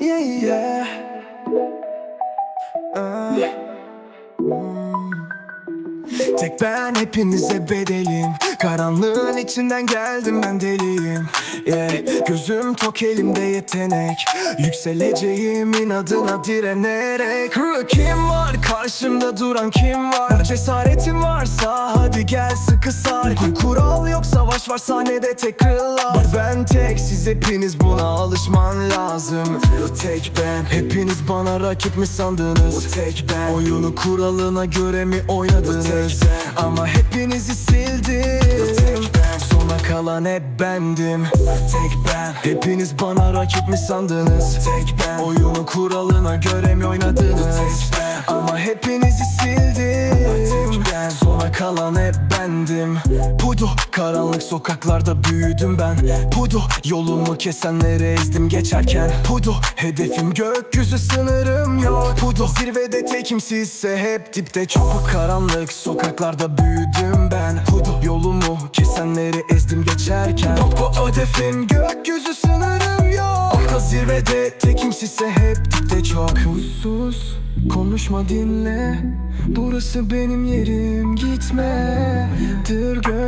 Yeah, yeah. Ah. Hmm. Tek ben hepinize bedelim Karanlığın içinden geldim ben deliyim. Yeah. Gözüm tok elimde yetenek. Yükseleceğim inadına direnerek. Kim var karşımda duran kim var? Cesaretin varsa hadi gel sıkı sar. Kural yok savaş var sahnede tek kırlar Ben tek siz hepiniz buna alışman lazım. Tek ben. Hepiniz bana rakip mi sandınız? Tek ben. Oyunu kuralına göre mi oynadınız? Ama hepinizi Kalan hep bendim. Tek ben. Hepiniz bana rakip mi sandınız. Tek ben. Oyunu kuralına göre mi oynadınız? Ama hepinizi Sona kalan hep bendim. Pudu karanlık sokaklarda büyüdüm ben. Pudu yolumu kesenleri ezdim geçerken. Pudu hedefim gökyüzü sınırım yok. Pudu zirvede tekimsizse hep dipte. Çok karanlık sokaklarda büyüdüm ben. Pudu yolumu kesenleri ezdim geçerken. Bu hedefim gökyüzü sınırım yok. Akla zirvede tekimsizse hep dipte çok. Huysuz konuşma dinle. Burası benim yerim. Gitme. Dır